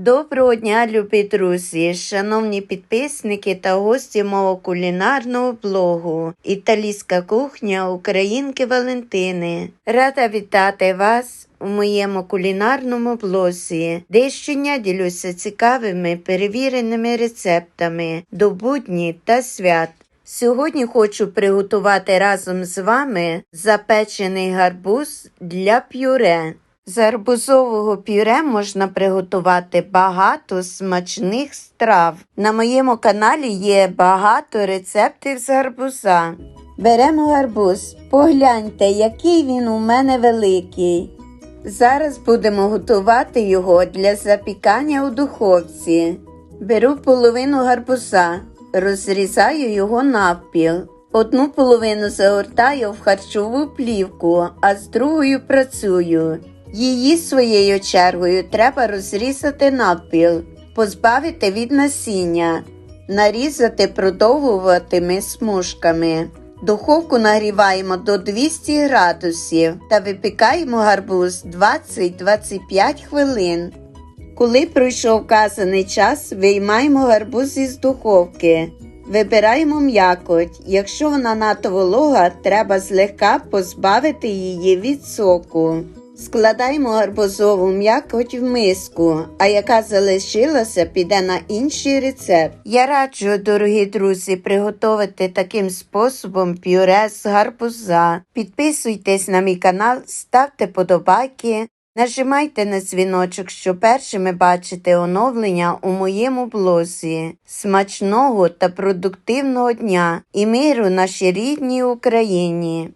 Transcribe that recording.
Доброго дня, любі друзі, шановні підписники та гості мого кулінарного блогу Італійська кухня Українки Валентини. Рада вітати вас у моєму кулінарному блозі, де щодня ділюся цікавими перевіреними рецептами до будні та свят. Сьогодні хочу приготувати разом з вами запечений гарбуз для пюре. З гарбузового пюре можна приготувати багато смачних страв. На моєму каналі є багато рецептів з гарбуза. Беремо гарбуз. Погляньте, який він у мене великий. Зараз будемо готувати його для запікання у духовці. Беру половину гарбуза, розрізаю його навпіл. Одну половину загортаю в харчову плівку, а з другою працюю. Її своєю чергою треба розрізати навпіл, позбавити від насіння, нарізати продовгуватими смужками. Духовку нагріваємо до 200 градусів та випікаємо гарбуз 20-25 хвилин. Коли пройшов вказаний час, виймаємо гарбуз із духовки. Вибираємо м'якоть. Якщо вона надто волога, треба злегка позбавити її від соку. Складаємо гарбузову м'якоть в миску, а яка залишилася, піде на інший рецепт. Я раджу, дорогі друзі, приготувати таким способом пюре з гарбуза. Підписуйтесь на мій канал, ставте подобайки. Нажимайте на дзвіночок, щоб першими бачити оновлення у моєму блозі. Смачного та продуктивного дня і миру нашій рідній Україні!